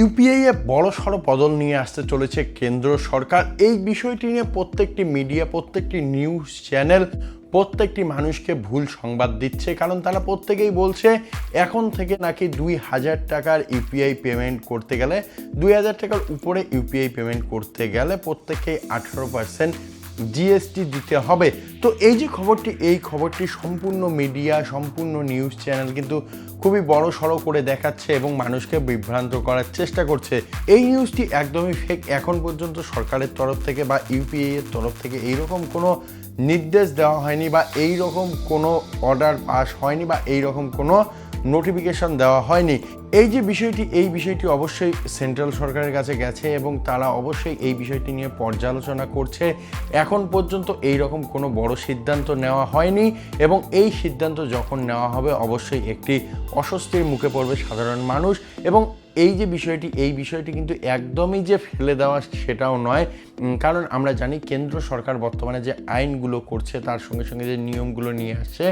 UPI এ বড় সড় বদল নিয়ে আসতে চলেছে কেন্দ্র সরকার। এই বিষয়টি নিয়ে প্রত্যেকটি মিডিয়া, প্রত্যেকটি নিউজ চ্যানেল, প্রত্যেকটি মানুষকে ভুল সংবাদ দিচ্ছে। কারণ তারা প্রত্যেকেই বলছে, এখন থেকে নাকি দুই হাজার টাকার ইউপিআই পেমেন্ট করতে গেলে, দুই হাজার টাকার উপরে ইউপিআই পেমেন্ট করতে গেলে প্রত্যেকেই আঠারো পার্সেন্ট জিএসটি দিতে হবে। তো এই যে খবরটি, এই খবরটি সম্পূর্ণ মিডিয়া, সম্পূর্ণ নিউজ চ্যানেল কিন্তু খুবই বড় সড়ো করে দেখাচ্ছে এবং মানুষকে বিভ্রান্ত করার চেষ্টা করছে। এই নিউজটি একদমই ফেক এখন পর্যন্ত সরকারের তরফ থেকে বা ইউপিআই এর তরফ থেকে এইরকম কোনো নির্দেশ দেওয়া হয়নি বা এই রকম কোনো অর্ডার পাস হয়নি বা এই রকম কোনো নোটিফিকেশন দেওয়া হয়নি। এই যে বিষয়টি, এই বিষয়টি অবশ্যই সেন্ট্রাল সরকারের কাছে গেছে এবং তারা অবশ্যই এই বিষয়টি নিয়ে পর্যালোচনা করছে। এখন পর্যন্ত এই রকম কোনো বড় সিদ্ধান্ত নেওয়া হয়নি এবং এই সিদ্ধান্ত যখন নেওয়া হবে অবশ্যই একটি অস্বস্তির মুখে পড়বে সাধারণ মানুষ এবং এই যে বিষয়টি, এই বিষয়টি কিন্তু একদমই যে ফেলে দেওয়া সেটাও নয়। কারণ আমরা জানি কেন্দ্র সরকার বর্তমানে যে আইনগুলো করছে তার সঙ্গে সঙ্গে যে নিয়মগুলো নিয়ে আসছে,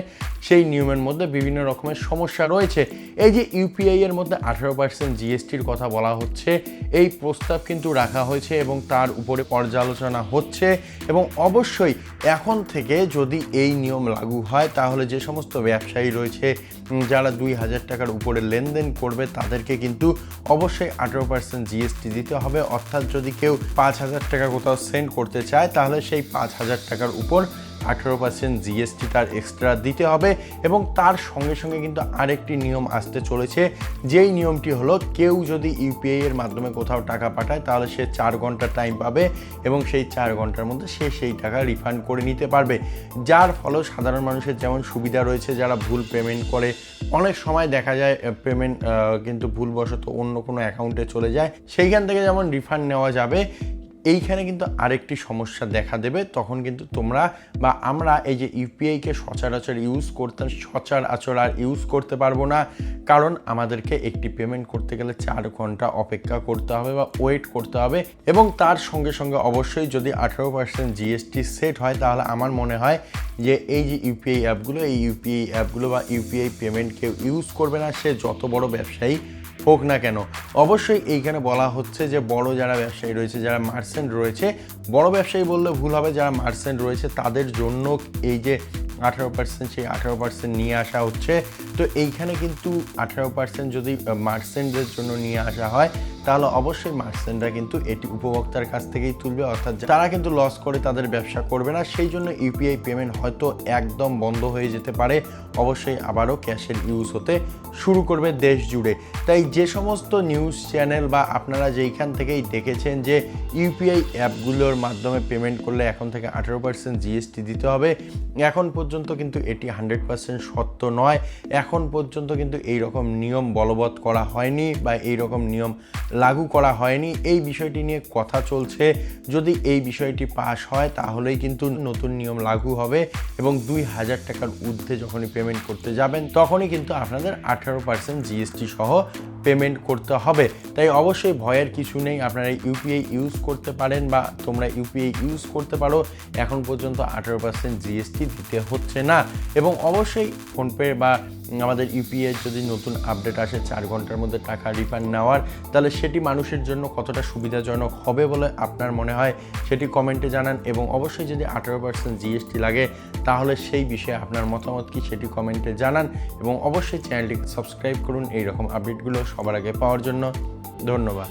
সেই নিয়মের মধ্যে বিভিন্ন রকমের সমস্যা রয়েছে। এই যে ইউপিআই এর মধ্যে আঠারো পার্সেন্ট জিএসটির কথা বলা হচ্ছে। এই প্রস্তাব কিন্তু রাখা হয়েছে এবং তার উপরে পর্যালোচনা হচ্ছে এবং অবশ্যই এখন থেকে যদি এই নিয়ম লাগু হয়, তাহলে যে সমস্ত ব্যবসায়ী রয়েছে যারা দুই হাজার টাকার উপরে লেনদেন করবে, তাদেরকে কিন্তু অবশ্যই আঠেরো পার্সেন্ট জিএসটি দিতে হবে। অর্থাৎ যদি কেউ পাঁচ হাজার টাকা কোথাও সেন্ড করতে চায়, তাহলে সেই পাঁচ হাজার টাকার উপর আঠেরো পার্সেন্ট জিএসটি তার এক্সট্রা দিতে হবে এবং তার সঙ্গে সঙ্গে কিন্তু আরেকটি নিয়ম আসতে চলেছে। যেই নিয়মটি হলো, কেউ যদি ইউপিআই এর মাধ্যমে কোথাও টাকা পাঠায়, তাহলে সে চার ঘণ্টা টাইম পাবে এবং সেই চার ঘণ্টার মধ্যে সে সেই টাকা রিফান্ড করে নিতে পারবে। যার ফলে সাধারণ মানুষের যেমন সুবিধা রয়েছে, যারা ভুল পেমেন্ট করে, অনেক সময় দেখা যায় পেমেন্ট কিন্তু ভুলবশত অন্য কোনো অ্যাকাউন্টে চলে যায়। সেইখান থেকে যেমন রিফান্ড নেওয়া যাবে এইখানে কিন্তু আরেকটি সমস্যা দেখা দেবে। তখন কিন্তু তোমরা বা আমরা এই যে ইউপিআইকে সচরাচর ইউজ করতে সচরাচর আর ইউজ করতে পারব না। কারণ আমাদেরকে একটি পেমেন্ট করতে গেলে চার ঘণ্টা অপেক্ষা করতে হবে বা ওয়েট করতে হবে। এবং তার সঙ্গে সঙ্গে অবশ্যই যদি আঠারো পার্সেন্ট জিএসটি সেট হয়, তাহলে আমার মনে হয় যে এই যে ইউপিআই অ্যাপগুলো এই ইউপিআই অ্যাপগুলো বা ইউপিআই পেমেন্ট কেউ ইউজ করবে না। সে যত বড় ব্যবসায়ী হোক না কেন, অবশ্যই এইখানে বলা হচ্ছে যে বড় যারা ব্যবসায়ী রয়েছে, যারা মার্সেন্ট রয়েছে, বড় ব্যবসায়ী বললে ভুল হবে, যারা মার্সেন্ট রয়েছে তাদের জন্য এই যে আঠারো পার্সেন্ট সেই আঠারো পার্সেন্ট নিয়ে আসা হচ্ছে। তো এইখানে কিন্তু আঠারো পার্সেন্ট যদি মার্সেন্টদের জন্য নিয়ে আসা হয় তাহলে অবশ্যই মার্চেন্টরা কিন্তু এটি উপভোক্তার কাছ থেকেই তুলবে, অর্থাৎ তারা কিন্তু লস করে তাদের ব্যবসা করবে না। সেই জন্য ইউপিআই পেমেন্ট হয়তো একদম বন্ধ হয়ে যেতে পারে। অবশ্যই আবারও ক্যাশের ইউজ হতে শুরু করবে দেশ জুড়ে। তাই যে সমস্ত নিউজ চ্যানেল বা আপনারা যেইখান থেকেই দেখেছেন যে ইউপিআই অ্যাপগুলোর মাধ্যমে পেমেন্ট করলে এখন থেকে আঠেরো পার্সেন্ট জিএসটি দিতে হবে, এখন পর্যন্ত কিন্তু এটি হান্ড্রেড পার্সেন্ট সত্য নয়। এখন পর্যন্ত কিন্তু এই রকম নিয়ম বলবৎ করা হয়নি বা এই রকম নিয়ম লাগু করা হয়নি। এই বিষয়টি নিয়ে কথা চলছে। যদি এই বিষয়টি পাশ হয়, তাহলেই কিন্তু নতুন নিয়ম লাগু হবে এবং দুই হাজার টাকার ঊর্ধ্বে যখনই পেমেন্ট করতে যাবেন, তখনই কিন্তু আপনাদের আঠারো পার্সেন্ট জিএসটি সহ পেমেন্ট করতে হবে। তাই অবশ্যই ভয়ের কিছু নেই। আপনারা ইউপিআই ইউজ করতে পারেন বা তোমরা ইউপিআই ইউজ করতে পারো। এখন পর্যন্ত আঠারো পার্সেন্ট জিএসটি দিতে হচ্ছে না। এবং অবশ্যই ফোনপে বা আমাদের ইউপিআই যদি নতুন আপডেট আসে, চার ঘণ্টার মধ্যে টাকা রিফান্ড নেওয়ার, তাহলে সেটি মানুষের জন্য কতটা সুবিধাজনক হবে বলে আপনার মনে হয়? সেটি কমেন্টে জানান এবং অবশ্যই যদি আঠারো পার্সেন্ট জিএসটি লাগে, তাহলে সেই বিষয়ে আপনার মতামত কি সেটি কমেন্টে জানান। এবং অবশ্যই চ্যানেলটিকে সাবস্ক্রাইব করুন। এইরকম আপডেটগুলো সবার আগে পাওয়ার জন্য ধন্যবাদ।